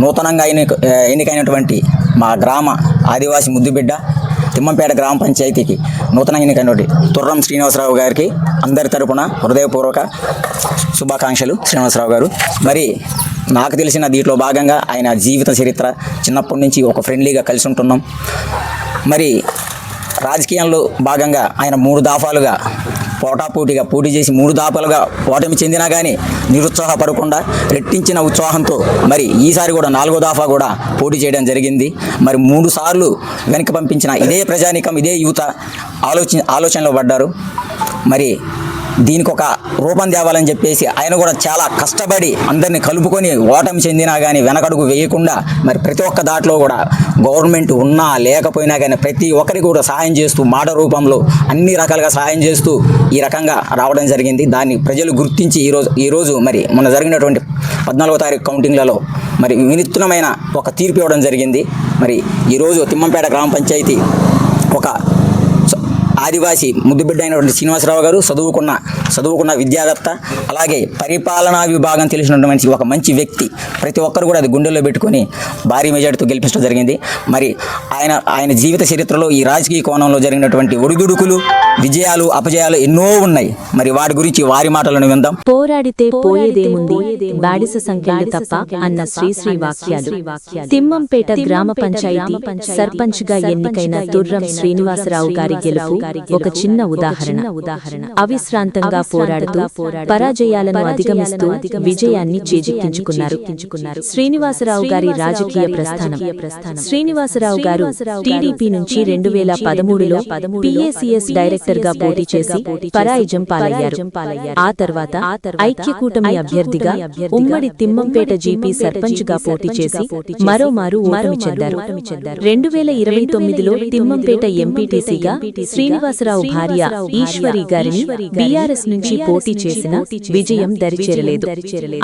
నూతనంగా ఎన్నిక ఎన్నికైనటువంటి మా గ్రామ ఆదివాసి ముద్దుబిడ్డ తిమ్మంపేట గ్రామ పంచాయతీకి నూతన ఎన్నికైనటువంటి తుర్రం శ్రీనివాసరావు గారికి అందరి తరపున హృదయపూర్వక శుభాకాంక్షలు శ్రీనివాసరావు గారు. మరి నాకు తెలిసిన దీంట్లో భాగంగా ఆయన జీవిత చరిత్ర చిన్నప్పటి నుంచి ఒక ఫ్రెండ్లీగా కలిసి ఉంటున్నాం. మరి రాజకీయంలో భాగంగా ఆయన మూడు దాఫాలుగా పోటాపోటీగా పోటీ చేసి మూడు దాపలుగా ఓటమి చెందినా కానీ నిరుత్సాహపడకుండా రెట్టించిన ఉత్సాహంతో మరి ఈసారి కూడా నాలుగో దాఫా కూడా పోటీ చేయడం జరిగింది. మరి మూడు సార్లు వెనక పంపించిన ఇదే ప్రజానికం ఇదే యువత ఆలోచన ఆలోచనలో పడ్డారు. మరి దీనికి ఒక రూపం తేవాలని చెప్పేసి ఆయన కూడా చాలా కష్టపడి అందరిని కలుపుకొని ఓటమి చెందినా కానీ వెనకడుగు వేయకుండా మరి ప్రతి ఒక్క దాంట్లో కూడా గవర్నమెంట్ ఉన్నా లేకపోయినా కానీ ప్రతి ఒక్కరికి కూడా సహాయం చేస్తూ మాట రూపంలో అన్ని రకాలుగా సహాయం చేస్తూ ఈ రకంగా రావడం జరిగింది. దాన్ని ప్రజలు గుర్తించి ఈరోజు ఈరోజు మరి మొన్న జరిగినటువంటి పద్నాలుగో తారీఖు కౌంటింగ్లలో మరి వినూత్నమైన ఒక తీర్పు ఇవ్వడం జరిగింది. మరి ఈరోజు తిమ్మంపేట గ్రామ పంచాయతీ ఒక ఆదివాసి ముద్దుబిడ్డ అయినటువంటి శ్రీనివాసరావు గారు చదువుకున్న చదువుకున్న విద్యావేత్త అలాగే పరిపాలనా విభాగం తెలిసినటువంటి ఒక మంచి వ్యక్తి. ప్రతి ఒక్కరు కూడా అది గుండెల్లో పెట్టుకొని భారీ మెజార్టీతో గెలిపించడం జరిగింది. మరి ఆయన ఆయన జీవిత చరిత్రలో ఈ రాజకీయ కోణంలో జరిగినటువంటి ఒడిదుడుకులు విజయాలు అపజయాలు ఎన్నో ఉన్నాయి. మరి వాటి గురించి వారి మాటలను విందాం. పోరాడితే పోయేదేముంది? బాడిస సంఖ్యలు తప్ప అన్న శ్రీశ్రీ వాక్యాలు. తిమ్మంపేట గ్రామ పంచాయతీ సర్పంచ్గా ఎన్నికైన తుర్రం శ్రీనివాసరావు గారి గెలుపు. ఒక చిన్న ఉదాహరణ. అవిశ్రాంతంగా పోరాడుతూ పరాజయాలను అధిగమిస్తూ విజయాన్ని చేజిక్కించుకున్నారు. శ్రీనివాసరావు గారి రాజకీయ ప్రస్థానం. శ్రీనివాసరావు గారు టీడీపీ నుంచి రెండు వేల పదమూడులో పిఏసిఎస్ డైరెక్టర్గా పోటీ చేసి పరాయిజం పాలయ్యారు. ఆ తర్వాత ఐక్య కూటమి అభ్యర్థిగా ఉమ్మడి తిమ్మంపేట జీపీ సర్పంచ్గా పోటీ చేసి మరోమారు ఓటమి చెందారు రెండు వేల ఇరవై తొమ్మిదిలో తిమ్మంపేట ఎంపీటీసీగా శ్రీనివాసరావు భార్య ఈశ్వరి గారిని బీఆర్ఎస్ నుంచి పోటీ చేసిన విజయం దరిచేరలేదు.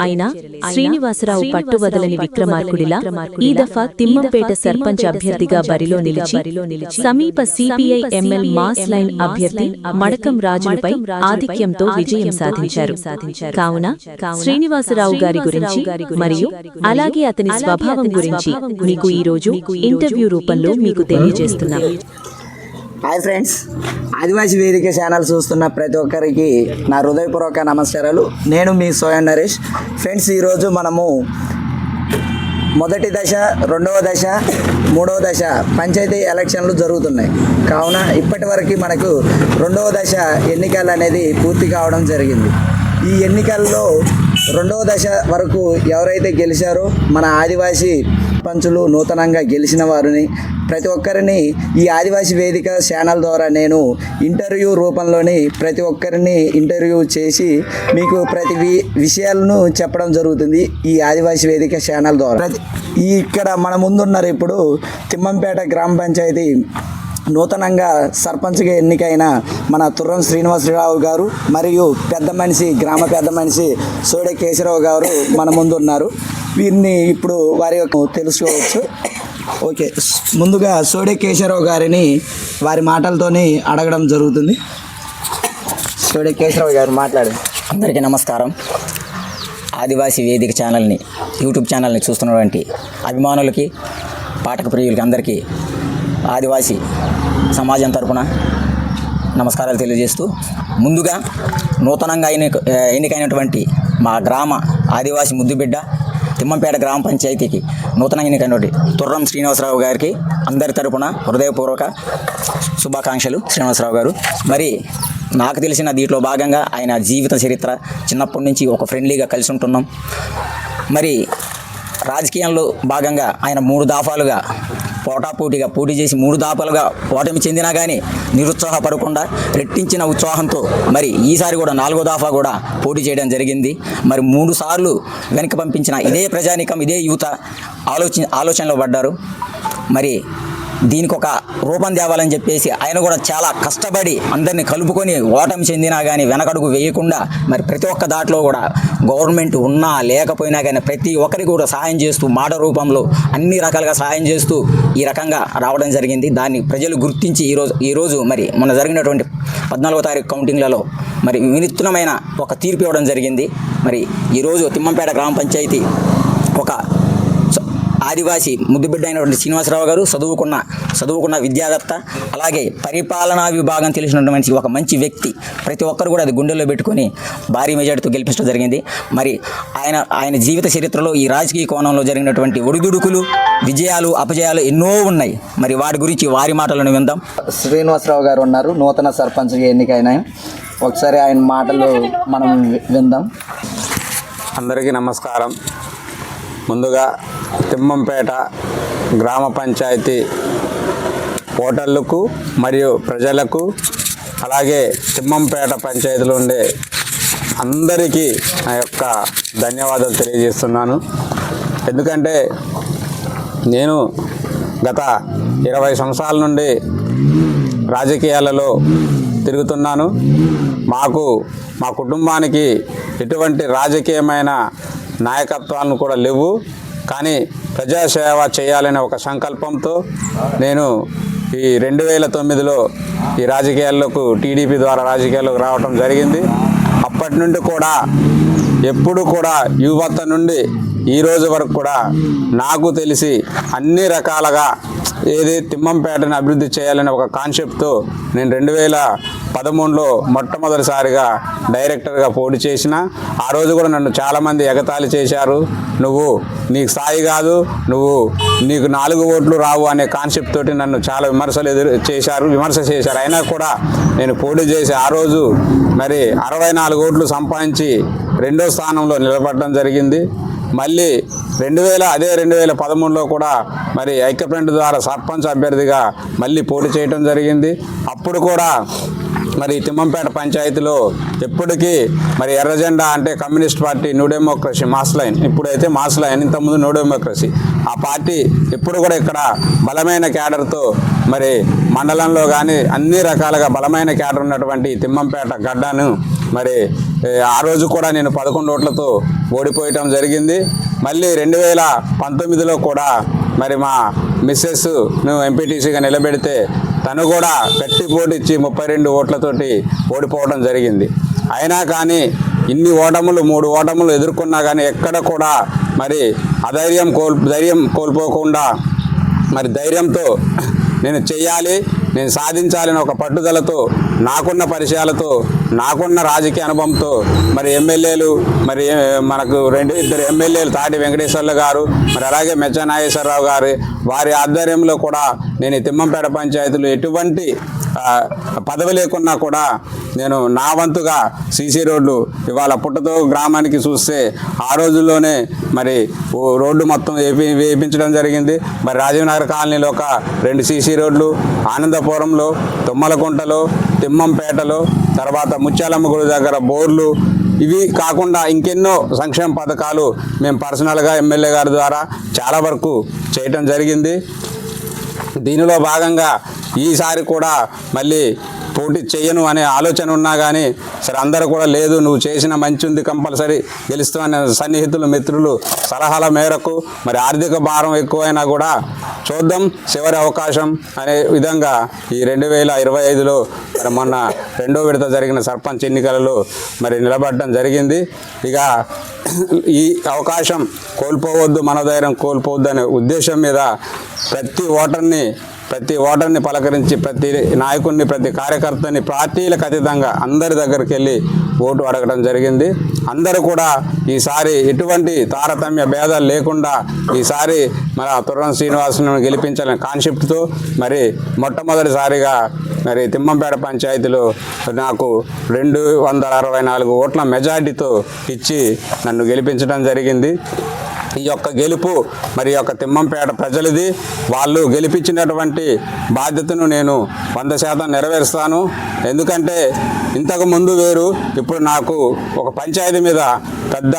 అయినా శ్రీనివాసరావు పట్టువదలని విక్రమార్కుడిలా ఈ దఫా తిమ్మంపేట సర్పంచ్ అభ్యర్థిగా బరిలో నిలిచి సమీప సిపిఐ ఎంఎల్ మాస్ లైన్ అభ్యర్థి మడకం రాజులపై ఆధిక్యంతో విజయం సాధించారు. కావున శ్రీనివాసరావు గారి గురించి మరియు అలాగే అతని స్వభావం గురించి మీకు ఈ రోజు ఇంటర్వ్యూ రూపంలో మీకు తెలియజేస్తున్నాం హాయ్ ఫ్రెండ్స్ ఆదివాసి వేదిక ఛానల్ చూస్తున్న ప్రతి ఒక్కరికి నా హృదయపూర్వక నమస్కారాలు. నేను మీ సోయన్ నరేష్. ఫ్రెండ్స్ ఈరోజు మనము మొదటి దశ రెండవ దశ మూడవ దశ పంచాయతీ ఎలక్షన్లు జరుగుతున్నాయి. కావున ఇప్పటి వరకు మనకు రెండవ దశ ఎన్నికలు అనేది పూర్తి కావడం జరిగింది. ఈ ఎన్నికల్లో రెండవ దశ వరకు ఎవరైతే గెలిచారో మన ఆదివాసీ పంచులు నూతనంగా గెలిచిన వారిని ప్రతి ఒక్కరిని ఈ ఆదివాసీ వేదిక ఛానల్ ద్వారా నేను ఇంటర్వ్యూ రూపంలోని ప్రతి ఒక్కరిని ఇంటర్వ్యూ చేసి మీకు ప్రతి విషయాలను చెప్పడం జరుగుతుంది ఈ ఆదివాసీ వేదిక ఛానల్ ద్వారా. ఈ ఇక్కడ మన ముందున్నారు ఇప్పుడు తిమ్మంపేట గ్రామ పంచాయతీ నూతనంగా సర్పంచ్గా ఎన్నికైన మన తుర్రం శ్రీనివాసరావు గారు మరియు పెద్ద మనిషి గ్రామ పెద్ద మనిషి సోడే కేశరావు గారు మన ముందు ఉన్నారు. వీరిని ఇప్పుడు వారి యొక్క తెలుసుకోవచ్చు. ఓకే ముందుగా సోడే కేశరావు గారిని వారి మాటలతోని అడగడం జరుగుతుంది. సోడే కేశరావు గారు మాట్లాడు అందరికీ నమస్కారం. ఆదివాసీ వేదిక ఛానల్ని యూట్యూబ్ ఛానల్ని చూస్తున్నటువంటి అభిమానులకి పాఠక ప్రియులకి అందరికీ ఆదివాసీ సమాజం తరపున నమస్కారాలు తెలియజేస్తూ ముందుగా నూతనంగా ఎన్నిక ఎన్నికైనటువంటి మా గ్రామ ఆదివాసీ ముద్దుబిడ్డ తిమ్మంపేట గ్రామ పంచాయతీకి నూతనంగా ఎన్నికైనటువంటి తుర్రం శ్రీనివాసరావు గారికి అందరి తరపున హృదయపూర్వక శుభాకాంక్షలు శ్రీనివాసరావు గారు. మరి నాకు తెలిసిన దీంట్లో భాగంగా ఆయన జీవిత చరిత్ర చిన్నప్పటి నుంచి ఒక ఫ్రెండ్లీగా కలిసి ఉంటున్నాం. మరి రాజకీయంలో భాగంగా ఆయన మూడు దాఫాలుగా పోటాపోటీగా పోటీ చేసి మూడు దాపలుగా ఓటమి చెందినా కానీ నిరుత్సాహపడకుండా రెట్టించిన ఉత్సాహంతో మరి ఈసారి కూడా నాలుగో దాఫా కూడా పోటీ చేయడం జరిగింది. మరి మూడు సార్లు వెనక పంపించిన ఇదే ప్రజానికం ఇదే యువత ఆలోచన ఆలోచనలో పడ్డారు. మరి దీనికి ఒక రూపం తేవాలని చెప్పేసి ఆయన కూడా చాలా కష్టపడి అందరిని కలుపుకొని ఓటమి చెందినా కానీ వెనకడుగు వేయకుండా మరి ప్రతి ఒక్క దాంట్లో కూడా గవర్నమెంట్ ఉన్నా లేకపోయినా కానీ ప్రతి ఒక్కరికి కూడా సహాయం చేస్తూ మాట రూపంలో అన్ని రకాలుగా సహాయం చేస్తూ ఈ రకంగా రావడం జరిగింది. దాన్ని ప్రజలు గుర్తించి ఈరోజు ఈరోజు మరి మొన్న జరిగినటువంటి పద్నాలుగో తారీఖు కౌంటింగ్లలో మరి వినూత్నమైన ఒక తీర్పు ఇవ్వడం జరిగింది. మరి ఈరోజు తిమ్మంపేట గ్రామ పంచాయతీ ఆదివాసి ముద్దుబిడ్డ అయినటువంటి శ్రీనివాసరావు గారు చదువుకున్న చదువుకున్న విద్యావేత్త అలాగే పరిపాలనా విభాగం తెలిసినటువంటి ఒక మంచి వ్యక్తి. ప్రతి ఒక్కరు కూడా అది గుండెల్లో పెట్టుకొని భారీ మెజార్టీతో గెలిపించడం జరిగింది. మరి ఆయన ఆయన జీవిత చరిత్రలో ఈ రాజకీయ కోణంలో జరిగినటువంటి ఒడిదుడుకులు విజయాలు అపజయాలు ఎన్నో ఉన్నాయి. మరి వాటి గురించి వారి మాటలను విందాం. శ్రీనివాసరావు గారు ఉన్నారు. నూతన సర్పంచ్గా ఎన్నికైన ఒకసారి ఆయన మాటలు మనం విందాం. అందరికీ నమస్కారం. ముందుగా తిమ్మంపేట గ్రామ పంచాయతీ ఓటర్లకు మరియు ప్రజలకు అలాగే తిమ్మంపేట పంచాయతీలో ఉండే అందరికీ నా యొక్క ధన్యవాదాలు తెలియజేస్తున్నాను. ఎందుకంటే నేను గత ఇరవై సంవత్సరాల నుండి రాజకీయాలలో తిరుగుతున్నాను. మాకు మా కుటుంబానికి ఎటువంటి రాజకీయమైన నాయకత్వాలను కూడా లేవు. కానీ ప్రజాసేవ చేయాలనే ఒక సంకల్పంతో నేను ఈ రెండు వేల తొమ్మిదిలో ఈ రాజకీయాల్లోకి టీడీపీ ద్వారా రాజకీయాల్లోకి రావటం జరిగింది. అప్పటి నుండి కూడా ఎప్పుడు కూడా యువత నుండి ఈ రోజు వరకు కూడా నాకు తెలిసి అన్ని రకాలుగా ఏది తిమ్మంపేటను అభివృద్ధి చేయాలనే ఒక కాన్సెప్ట్తో నేను రెండు వేల పదమూడులో మొట్టమొదటిసారిగా డైరెక్టర్గా పోటీ చేసిన ఆ రోజు కూడా నన్ను చాలామంది ఎగతాళి చేశారు. నువ్వు నీకు స్థాయి కాదు నువ్వు నీకు నాలుగు ఓట్లు రావు అనే కాన్సెప్ట్ తోటి నన్ను చాలా విమర్శలు ఎదురు చేశారు విమర్శ చేశారు. అయినా కూడా నేను పోటీ చేసి ఆ రోజు మరి అరవై నాలుగు ఓట్లు సంపాదించి రెండో స్థానంలో నిలబడడం జరిగింది. మళ్ళీ రెండు వేల అదే రెండు వేల పదమూడులో కూడా మరి ఐక్యఫ్రంట్ ద్వారా సర్పంచ్ అభ్యర్థిగా మళ్ళీ పోటీ చేయడం జరిగింది. అప్పుడు కూడా మరి తిమ్మంపేట పంచాయతీలో ఎప్పటికీ మరి ఎర్రజెండా అంటే communist party new democracy mass line. ఇప్పుడైతే మాస్ లైన్ ఇంతకుముందు న్యూ డెమోక్రసీ. ఆ పార్టీ ఎప్పుడు కూడా ఇక్కడ బలమైన క్యాడర్తో మరి మండలంలో కానీ అన్ని రకాలుగా బలమైన క్యాడర్ ఉన్నటువంటి తిమ్మంపేట గడ్డను మరి ఆ రోజు కూడా నేను పదకొండు ఓట్లతో ఓడిపోయటం జరిగింది. మళ్ళీ రెండు వేల పంతొమ్మిదిలో కూడా మరి మా మిస్సెస్ నువ్వు ఎంపీటీసీగా నిలబెడితే తను కూడా గట్టి పోటిచ్చి ముప్పై రెండు ఓట్లతోటి ఓడిపోవడం జరిగింది. అయినా కానీ ఇన్ని ఓటములు మూడు ఓటములు ఎదుర్కొన్నా కానీ ఎక్కడ కూడా మరి అధైర్యం కోల్ ధైర్యం కోల్పోకుండా మరి ధైర్యంతో నేను చేయాలి నేను సాధించాలని ఒక పట్టుదలతో నాకున్న పరిచయాలతో నాకున్న రాజకీయ అనుభవంతో మరి ఎమ్మెల్యేలు మరి మనకు రెండు ఇద్దరు ఎమ్మెల్యేలు తాటి వెంకటేశ్వర్లు గారు మరి అలాగే మెచ్చ నాగేశ్వరరావు గారు వారి ఆధ్వర్యంలో కూడా నేను తిమ్మంపేట పంచాయతీలో ఎటువంటి పదవి లేకున్నా కూడా నేను నా వంతుగా సీసీ రోడ్లు ఇవాళ పుట్టతో గ్రామానికి చూస్తే ఆ రోజుల్లోనే మరి ఓ రోడ్డు మొత్తం వేపి వేయించడం జరిగింది. మరి రాజీవ్ నగర్ కాలనీలో ఒక రెండు సీసీ రోడ్లు ఆనందపురంలో తుమ్మలకుంటలో తిమ్మంపేటలో తర్వాత ముత్యాలమ్మ గుడి దగ్గర బోర్లు ఇవి కాకుండా ఇంకెన్నో సంక్షేమ పథకాలు మేము పర్సనల్గా ఎమ్మెల్యే గారి ద్వారా చాలా వరకు చేయటం జరిగింది. దీనిలో భాగంగా ఈసారి కూడా మళ్ళీ పోటీ చేయను అనే ఆలోచన ఉన్నా కానీ సరే అందరూ కూడా లేదు నువ్వు చేసిన మంచి ఉంది కంపల్సరీ గెలుస్తావని సన్నిహితులు మిత్రులు సలహాల మేరకు మరి ఆర్థిక భారం ఎక్కువైనా కూడా చూద్దాం చివరి అవకాశం అనే విధంగా ఈ రెండు వేల ఇరవై ఐదులో మరి మొన్న రెండో విడత జరిగిన సర్పంచ్ ఎన్నికలలో మరి నిలబడడం జరిగింది. ఇక ఈ అవకాశం కోల్పోవద్దు మనోధైర్యం కోల్పోవద్దు అనే ఉద్దేశం మీద ప్రతి ఓటర్ని ప్రతి ఓటర్ని పలకరించి ప్రతి నాయకుడిని ప్రతి కార్యకర్తని పార్టీలకు అతీతంగా అందరి దగ్గరికి వెళ్ళి ఓటు అడగడం జరిగింది. అందరూ కూడా ఈసారి ఎటువంటి తారతమ్య భేదాలు లేకుండా ఈసారి మన తుర్రం శ్రీనివాసును గెలిపించాలని కాన్సెప్ట్తో మరి మొట్టమొదటిసారిగా మరి తిమ్మంపేట పంచాయతీలో నాకు రెండు వందల అరవై నాలుగు ఓట్ల మెజార్టీతో ఇచ్చి నన్ను గెలిపించడం జరిగింది. ఈ యొక్క గెలుపు మరి యొక్క తిమ్మంపేట ప్రజలది. వాళ్ళు గెలిపించినటువంటి బాధ్యతను నేను వంద శాతం నెరవేరుస్తాను. ఎందుకంటే ఇంతకు ముందు వేరు ఇప్పుడు నాకు ఒక పంచాయతీ మీద పెద్ద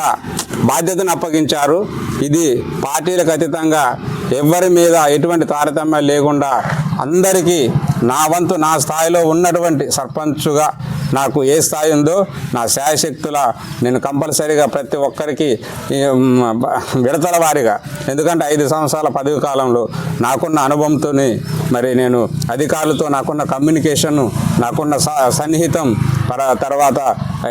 బాధ్యతను అప్పగించారు. ఇది పార్టీలకు అతీతంగా ఎవరి మీద ఎటువంటి తారతమ్యం లేకుండా అందరికీ నా వంతు నా స్థాయిలో ఉన్నటువంటి సర్పంచ్గా నాకు ఏ స్థాయి ఉందో నా శాయశక్తుల నేను కంపల్సరీగా ప్రతి ఒక్కరికి విడతల వారిగా ఎందుకంటే ఐదు సంవత్సరాల పదవి కాలంలో నాకున్న అనుభవంతో మరి నేను అధికారులతో నాకున్న కమ్యూనికేషన్ నాకున్న స- సన్నిహితం తర్వాత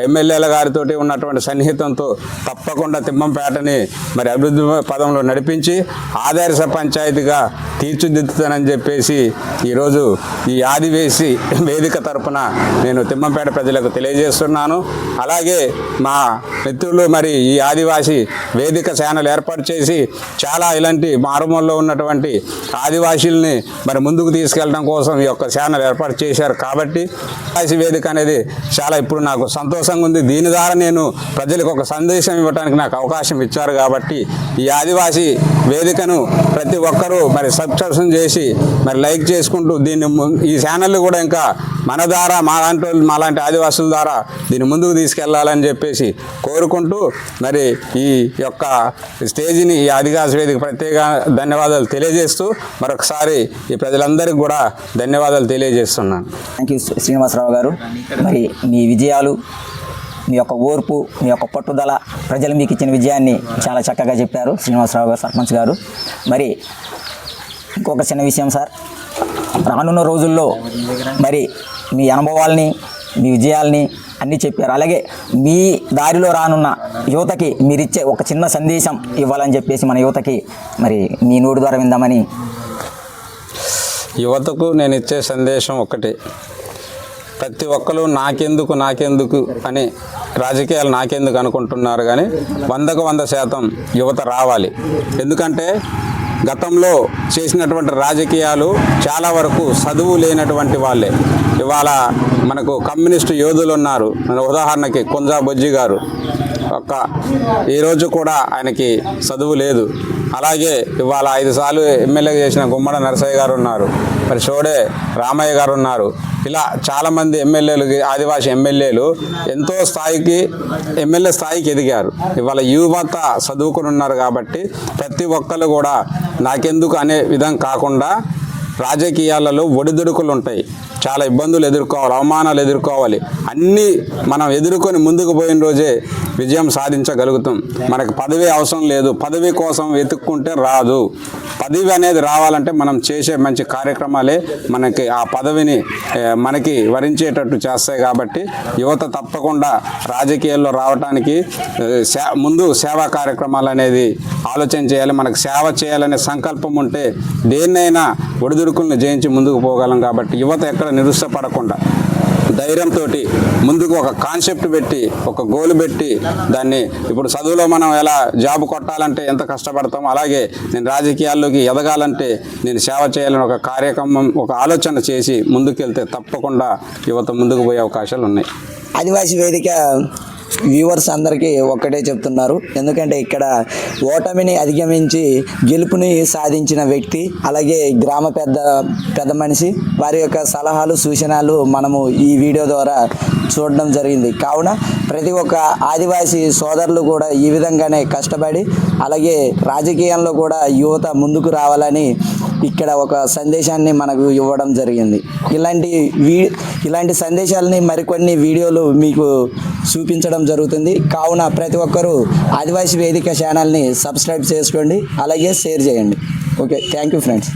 ఎమ్మెల్యేల గారితో ఉన్నటువంటి సన్నిహితంతో తప్పకుండా తిమ్మంపేటని మరి అభివృద్ధి పదంలో నడిపించి ఆదర్శ పంచాయతీగా తీర్చిదిద్దుతానని చెప్పేసి ఈరోజు ఈ ఆదివేసి వేదిక తరపున నేను తిమ్మంపేట ప్రజలకు తెలియజేస్తున్నాను. అలాగే మా మిత్రులు మరి ఈ ఆదివాసి వేదిక ఛానల్ ఏర్పాటు చేసి చాలా ఇలాంటి మారుమూలలో ఉన్నటువంటి ఆదివాసీల్ని మరి ముందుకు తీసుకెళ్ళడం కోసం ఈ యొక్క ఛానల్ ఏర్పాటు చేశారు. కాబట్టి ఆదివాసీ వేదిక అనేది చాలా ఇప్పుడు నాకు సంతోషంగా ఉంది. దీని ద్వారా నేను ప్రజలకు ఒక సందేశం ఇవ్వడానికి నాకు అవకాశం ఇచ్చారు కాబట్టి ఈ ఆదివాసి వేదికను ప్రతి ఒక్కరూ మరి సబ్స్క్రిప్షన్ చేసి మరి లైక్ చేసుకుంటూ దీన్ని ఈ ఛానల్ కూడా ఇంకా మన ద్వారా మా లాంటి వాళ్ళు మా లాంటి ఆదివాసుల ద్వారా దీన్ని ముందుకు తీసుకెళ్ళాలని చెప్పేసి కోరుకుంటూ మరి ఈ యొక్క స్టేజిని ఈ ఆదివాసి వేదిక ప్రత్యేక ధన్యవాదాలు తెలియజేస్తూ మరొకసారి ఈ ప్రజలందరికీ కూడా ధన్యవాదాలు తెలియజేస్తున్నాను. థ్యాంక్ యూ శ్రీనివాసరావు గారు. మరి మీ విజయాలు మీ యొక్క ఓర్పు మీ యొక్క పట్టుదల ప్రజలు మీకు ఇచ్చిన విజయాన్ని చాలా చక్కగా చెప్పారు శ్రీనివాసరావు గారు సర్పంచ్ గారు. మరి ఇంకొక చిన్న విషయం సార్. రానున్న రోజుల్లో మరి మీ అనుభవాల్ని మీ విజయాల్ని అన్నీ చెప్పారు. అలాగే మీ దారిలో రానున్న యువతకి మీరిచ్చే ఒక చిన్న సందేశం ఇవ్వాలని చెప్పేసి మన యువతకి మరి మీ నోటి ద్వారా విందామని. యువతకు నేను ఇచ్చే సందేశం ఒకటి. ప్రతి ఒక్కరు నాకెందుకు నాకెందుకు అని రాజకీయాలు నాకెందుకు అనుకుంటున్నారు కానీ వందకు వంద శాతం యువత రావాలి. ఎందుకంటే గతంలో చేసినటువంటి రాజకీయాలు చాలా వరకు చదువు లేనటువంటి వాళ్ళే. ఇవాళ మనకు కమ్యూనిస్టు యోధులు ఉన్నారు. ఉదాహరణకి కొంజా బొజ్జి గారు. ఒక్క ఈరోజు కూడా ఆయనకి చదువు లేదు. అలాగే ఇవాళ ఐదు సార్లు ఎమ్మెల్యే చేసిన గుమ్మడ నరసయ్య గారు ఉన్నారు. మరి చోడే రామయ్య గారు ఉన్నారు. ఇలా చాలామంది ఎమ్మెల్యేలు ఆదివాసీ ఎమ్మెల్యేలు ఎంతో స్థాయికి ఎమ్మెల్యే స్థాయికి ఎదిగారు. ఇవాళ యువత చదువుకుని ఉన్నారు కాబట్టి ప్రతి ఒక్కరు కూడా నాకెందుకు అనే విధం కాకుండా రాజకీయాలలో ఒడిదుడుకులు ఉంటాయి చాలా ఇబ్బందులు ఎదుర్కోవాలి అవమానాలు ఎదుర్కోవాలి. అన్నీ మనం ఎదుర్కొని ముందుకు పోయిన రోజే విజయం సాధించగలుగుతాం. మనకు పదవి అవసరం లేదు. పదవి కోసం వెతుక్కుంటే రాదు. పదవి అనేది రావాలంటే మనం చేసే మంచి కార్యక్రమాలే మనకి ఆ పదవిని మనకి వరించేటట్టు చేస్తాయి కాబట్టి యువత తప్పకుండా రాజకీయాల్లో రావడానికి సే- ముందు సేవా కార్యక్రమాలు అనేది ఆలోచన చేయాలి. మనకు సేవ చేయాలనే సంకల్పం ఉంటే దేన్నైనా ఒడిదుడు ఒడిదుడుకులను జయించి ముందుకు పోగలం కాబట్టి యువత ఎక్కడ నిరుత్సాహపడకుండా ధైర్యంతో ముందుకు ఒక కాన్సెప్ట్ పెట్టి ఒక గోల్ పెట్టి దాన్ని ఇప్పుడు చదువులో మనం ఎలా జాబ్ కొట్టాలంటే ఎంత కష్టపడతాం అలాగే నేను రాజకీయాల్లోకి ఎదగాలంటే నేను సేవ చేయాలని ఒక కార్యక్రమం ఒక ఆలోచన చేసి ముందుకెళ్తే తప్పకుండా యువత ముందుకు పోయే అవకాశాలు ఉన్నాయి. ఆదివాసీ వేదిక వ్యూవర్స్ అందరికీ ఒక్కటే చెప్తున్నారు. ఎందుకంటే ఇక్కడ ఓటమిని అధిగమించి గెలుపుని సాధించిన వ్యక్తి అలాగే గ్రామ పెద్ద పెద్ద మనిషి వారి యొక్క సలహాలు సూచనలు మనము ఈ వీడియో ద్వారా చూడడం జరిగింది. కావున ప్రతి ఒక్క ఆదివాసీ సోదరులు కూడా ఈ విధంగానే కష్టపడి అలాగే రాజకీయంలో కూడా యువత ముందుకు రావాలని ఇక్కడ ఒక సందేశాన్ని మనకు ఇవ్వడం జరిగింది. ఇలాంటి వీ ఇలాంటి సందేశాలని మరికొన్ని వీడియోలు మీకు చూపించడం జరుగుతుంది. కావున ప్రతి ఒక్కరూ ఆదివాసీ వేదిక ఛానల్ని సబ్స్క్రైబ్ చేసుకోండి. అలాగే షేర్ చేయండి. Okay thank you friends.